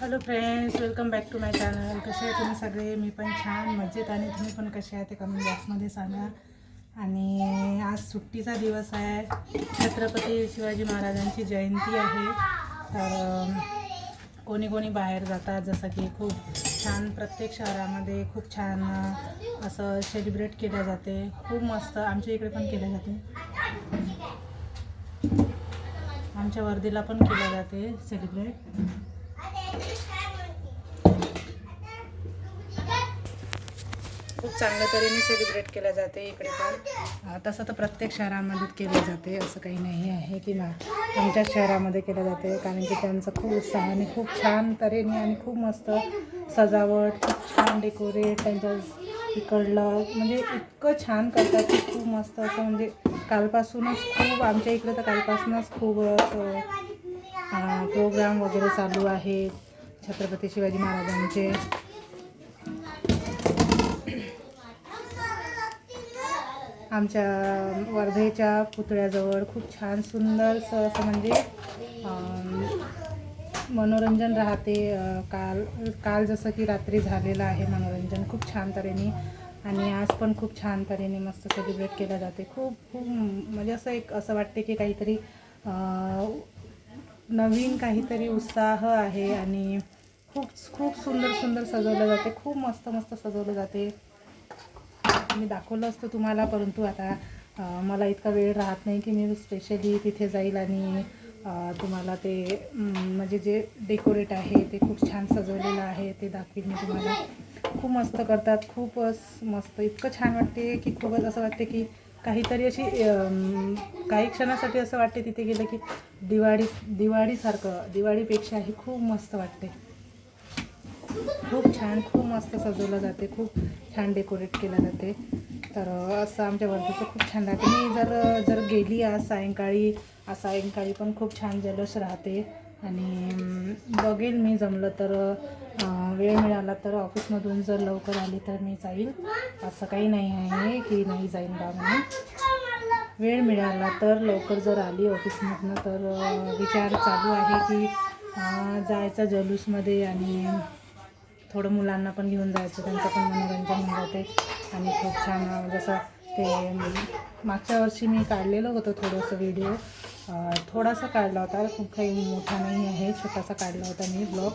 Hello friends welcome back to my channel कसे आहे तुम्ही सगळे? मी पण छान मजेत. आणि तुम्ही पण कसे आहे ते कमेंट बॉक्समध्ये सांगा. आणि आज सुट्टीचा दिवस आहे. छत्रपती शिवाजी महाराजांची जयंती आहे. तर कोणी कोणी बाहेर जातात. जसं की खूप छान प्रत्येक शहरामध्ये खूप छान असं सेलिब्रेट केलं जाते. खूप मस्त. आमच्या इकडे पण केलं जाते. आमच्या वर्धेला पण केलं जाते सेलिब्रेट खूप चांगल्या तऱ्हेने सेलिब्रेट केलं जाते इकडे पण. तसं तर प्रत्येक शहरामध्ये केले जाते असं काही नाही आहे की ना आमच्याच शहरामध्ये केलं जाते कारण की त्यांचं खूप उत्साहाने खूप छान तऱ्हेने आणि खूप मस्त सजावट खूप छान डेकोरेट त्यांच्या इकडलं म्हणजे इतकं छान करतात की खूप मस्त असं म्हणजे कालपासूनच खूप आमच्या इकडे तर कालपासूनच खूप असं प्रोग्राम वगैरे चालू आहे छत्रपती शिवाजी महाराजांचे. आमच्या वर्धेच्या पुतळ्याजवळ खूप छान सुंदरसं असं म्हणजे मनोरंजन राहते. काल काल जसं की रात्री झालेलं आहे मनोरंजन खूप छान तऱ्हेने. आणि आज पण खूप छान तऱ्हेने मस्त सेलिब्रेट केलं जाते. खूप खूप म्हणजे असं एक असं वाटते की काहीतरी नवीन काहीतरी उत्साह आहे. आणि खूप खूप सुंदर सुंदर सजवलं जाते. खूप मस्त मस्त सजवलं जाते. मी दाखवलं असतं तुम्हाला परंतु आता मला इतका वेळ राहत नाही की मी स्पेशली तिथे जाईल आणि तुम्हाला ते म्हणजे जे डेकोरेट आहे ते खूप छान सजवलेलं आहे ते दाखवीन मी तुम्हाला. खूप मस्त करतात खूपच मस्त. इतकं छान वाटते की खूपच असं वाटते की काहीतरी अशी काही क्षणासाठी असं वाटते तिथे गेलं की दिवाळी दिवाळीसारखं दिवाळीपेक्षाही खूप मस्त वाटते. खूप छान खूप मस्त सजवलं जाते खूप छान डेकोरेट केलं जाते. तर असं आमच्या वर्धेचं खूप छान राहते. मी जर जर गेली आज सायंकाळी आज सायंकाळी पण खूप छान जल्लोष राहते. आणि बघेल मी जमलं तर वेळ मिळाला तर ऑफिसमधून जर लवकर आली तर मी जाईल असं काही नाही आहे की नाही जाईन बा म्हणून. वेळ मिळाला तर लवकर जर आली ऑफिसमधनं तर विचार चालू आहे की जायचं जलूसमध्ये आणि थोडं मुलांना पण घेऊन जायचं त्यांचं पण मनोरंजन होऊन जाते. आणि खूप छान म्हणजे जसं ते मागच्या वर्षी मी काढलेलं होतं थोडंसं व्हिडिओ थोडासा काढला होता खूप काही मोठा नाही आहे छोटासा काढला होता मी ब्लॉग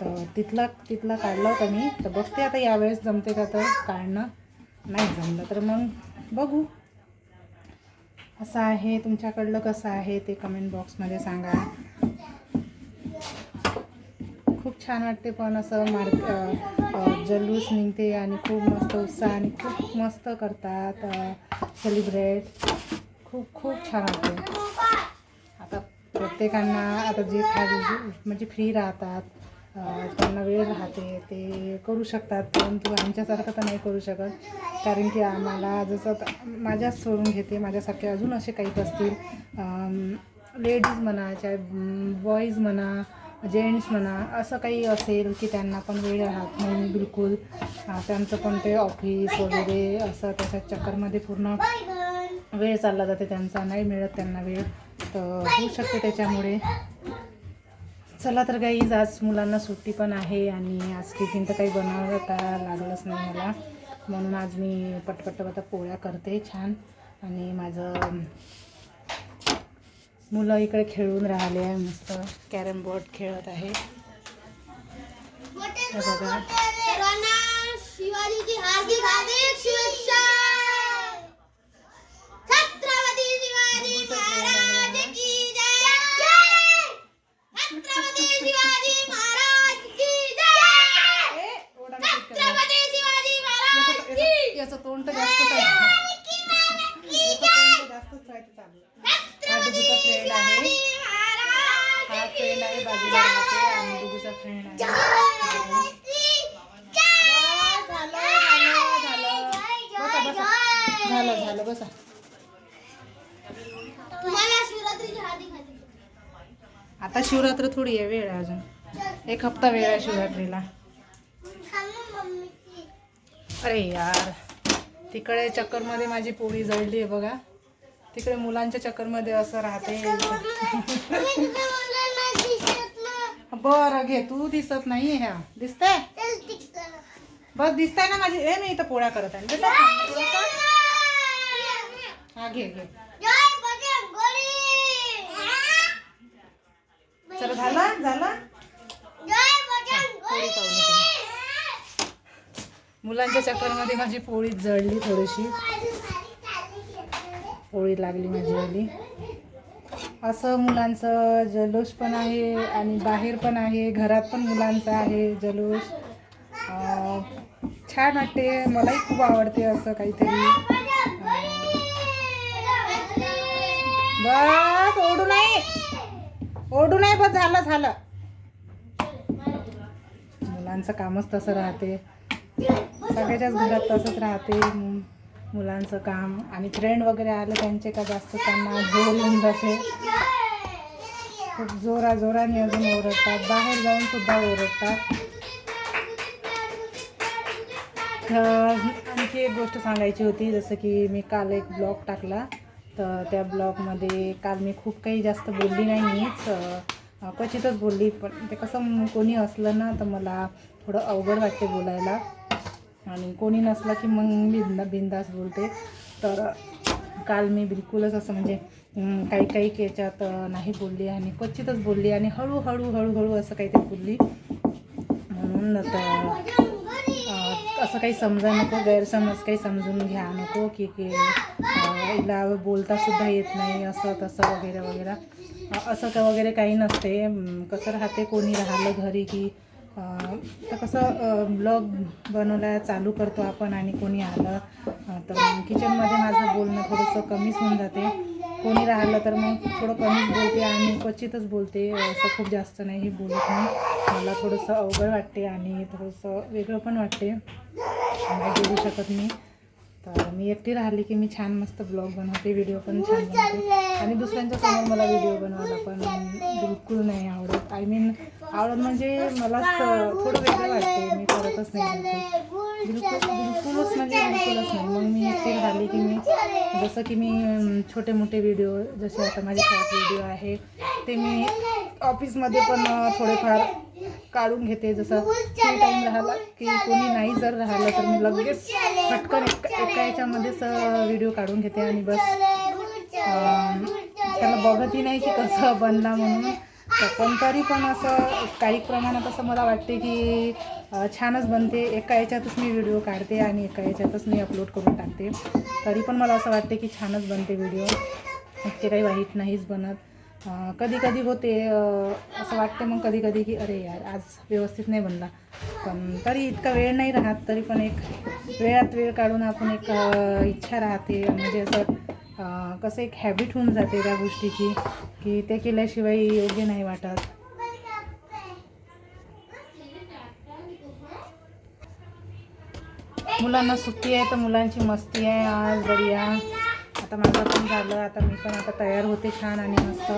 तर तिथला तिथला काढला होता मी. तर बघते आता यावेळेस जमते का तर काढणं. नाही जमलं तर मग बघू. असं आहे तुमच्याकडलं कसं आहे ते कमेंट बॉक्समध्ये सांगा. छान वाटते पण असं मार्क अ, जल्लोष निघते आणि खूप मस्त उत्साह आणि खूप मस्त करतात सेलिब्रेट खूप खूप छान वाटते. आता प्रत्येकांना आता जे खाली म्हणजे फ्री राहतात त्यांना वेळ राहते ते करू शकतात परंतु आमच्यासारखं तर नाही करू शकत. कारण की आम्हाला जसं माझ्याच सोडून घेते माझ्यासारखे अजून असे काही असतील. लेडीज म्हणा चाहे बॉईज म्हणा जेंट्स म्हणा असं काही असेल की त्यांना पण वेळ राहत नाही बिलकुल. त्यांचं पण ते ऑफिस वगैरे असं त्याच्या चक्करमध्ये पूर्ण वेळ चालला जाते त्यांचा नाही मिळत त्यांना वेळ. तर होऊ शकते त्याच्यामुळे. चला तर काही आज मुलांना सुट्टी पण आहे आणि आज टिफिन तर काही बनवता लागलंच नाही मला. म्हणून आज मी पटपट आता पोळ्या करते छान. आणि माझं मुलं इकडे खेळून राहिले आहे मस्त कॅरम बोर्ड खेळत आहे. बघा सर्वांना शिवाजीची हार्दिक हार्दिक शुभेच्छा छत्रपती शिवाजी महाराज की जय छत्रपती शिवाजी महाराज की जय ए, ओरडा नको करू. छत्रपती शिवाजी महाराज याचं- याचं- याचं तोंड तर जास्तच आहे याचं तोंड तर जास्तच आहे ते चालू हा डुगूचा फ्रेंड आहे हा फ्रेंड आहे बाजूला राहते आणि डुगूचा फ्रेंड आहे झालं झालं झालं बसा बसा झालं झालं बसा तुम्हाला शिवरात्रीची हार्दिक हार्दिक आता शिवरात्र थोडी आहे वेळ आहे अजून. एक हप्ता वेळ आहे शिवरात्रीला. अरे यार तिकडे चक्करमध्ये माझी पोळी जळली आहे बघा. तिकडे मुलांच्या चक्करमध्ये असं राहते. बरं घे. तू दिसत नाही ह्या. दिसतंय? बस दिसतंय ना माझी? ए मी इथं पोळ्या करत आहे. हा घे घे. चला झालं? झालं? पोळी पाहून येते मी. मुलांच्या चक्करमध्ये माझी पोळी जळली थोडीशी. पोळी लागली माझी आली. असं मुलांचं जल्लोष पण आहे आणि बाहेर पण आहे. घरात पण मुलांचं आहे जल्लोष. अं, छान वाटते. मलाही खूप आवडते असं काहीतरी. बस ओढू नाही ओढू नाही बस झालं झालं. मुलांचं कामच तसं राहते. सगळ्याच्याच घरात तसंच राहते. मुलांचं काम आणि फ्रेंड वगैरे आलं त्यांचे का जास्त त्यांना जोर येऊन जाते. खूप जोरा जोराने अजून ओरडतात. बाहेर जाऊन सुद्धा ओरडतात. तर आणखी एक गोष्ट सांगायची होती जसं की मी काल एक ब्लॉग टाकला. तर त्या ब्लॉगमध्ये काल मी खूप काही जास्त बोलली नाही मीच क्वचितच बोलली पण ते कसं कोणी असलं ना तर मला थोडं अवघड वाटते बोलायला. आणि कोणी नसलं की मग मी बिंदा बिंदास बोलते. तर काल मी बिलकुलच असं म्हणजे काही काही याच्यात नाही बोलली आणि क्वचितच बोलली आणि हळूहळू हळूहळू असं काहीतरी बोलली. म्हणून तर असं काही समजा नको गैरसमज काही समजून घ्या नको की की हिला बोलता सुद्धा येत नाही असं तसं वगैरे वगैरे. असं का वगैरे काही नसते. कसं राहते कोणी राहिलं घरी की तर कसं ब्लॉग बनवला चालू करतो आपण आणि कोणी आलं तर किचनमध्ये माझं बोलणं थोडंसं कमीच होऊन जाते. कोणी राहिलं तर मग थोडं कमीच बोलते आणि क्वचितच बोलते. असं खूप जास्त नाही बोलत नाही मला थोडंसं अवघड वाटते आणि थोडंसं वेगळं पण वाटते. नाही बोलू शकत मी तर मी एकटी राहिली की मी छान मस्त ब्लॉग बनवते व्हिडिओ पण छान बनवते. आणि दुसऱ्यांच्या समोर मला व्हिडिओ बनवायला पण बिलकुल नाही आवडत. आय मीन आवडत म्हणजे मला थोडं वेगळं वाटते मी करतच नाही बिलकुल बिलकुल बिलकुलच म्हणजे बिलकुलच नाही. मग मी एकटी राहिली की मी जसं की मी छोटे मोठे व्हिडिओ जसे आता माझे शॉर्ट व्हिडिओ आहे ते मी ऑफिसमध्ये पण थोडेफार काढून घेते. जसं फ्री टाईम राहिला की कोणी नाही जर राहिलं तर मी लगेच पटकन एका याच्यामध्येच व्हिडिओ काढून घेते आणि बस. त्याला बघतही नाही की कसं बनला म्हणून. पण तरी पण असं काही प्रमाणात असं मला वाटते की छानच बनते. एका याच्यातच मी व्हिडिओ काढते आणि एका याच्यातच मी अपलोड करून टाकते. तरी पण मला असं वाटते की छानच बनते व्हिडिओ इतके काही वाईट नाहीच बनत. कधी कधी होते असं वाटते मग कधी कधी की अरे यार आज व्यवस्थित नाही बनला. पण तरी इतका वेळ नाही राहत तरी पण एक वेळात वेळ काढून आपण एक इच्छा राहते. म्हणजे असं कसं एक हॅबिट होऊन जाते त्या गोष्टीची की ते केल्याशिवाय योग्य नाही वाटत. मुलांना सुट्टी आहे तर मुलांची मस्ती आहे. आज बढिया. आता माझं पण झालं आता मी पण आता तयार होते छान आणि मस्त.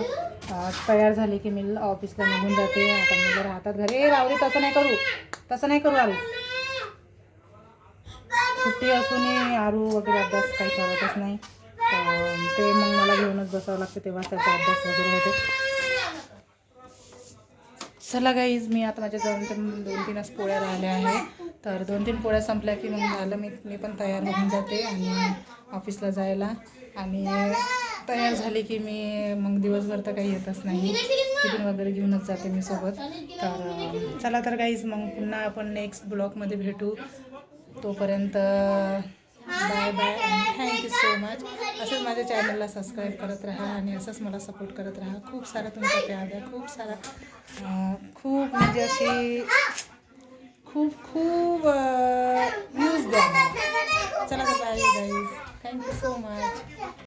तयार झाली की मी ऑफिसला निघून जाते. आता मुलं राहतात घरी ए रावरी तसं नाही करू. तसं नाही करू आरू सुट्टी असूनही आरू वगैरे अभ्यास काही करतच नाही. ते मग मला घेऊनच बसावं लागतं तेव्हा त्याचा अभ्यास वगैरे होते. चला गाईज मी आता माझ्या जाऊन दोन तीनच पोळ्या राहिल्या आहे तर दोन तीन पोळ्या संपल्या की मग झालं मी मी पण तयार होऊन जाते आणि ऑफिसला जायला. आणि तयार झाली की मी मग दिवसभर तर काही येतच नाही. टिफिन वगैरे घेऊनच जाते मी सोबत. तर चला तर गाईज मग पुन्हा आपण नेक्स्ट ब्लॉगमध्ये भेटू. तोपर्यंत बाय बाय सो मच असंच माझ्या चॅनलला सबस्क्राईब करत राहा आणि असंच मला सपोर्ट करत राहा. खूप सारा तुमचा प्यार द्या खूप सारा खूप म्हणजे अशी खूप खूप व्ह्यूज द्या. चला तर bye guys thank you so much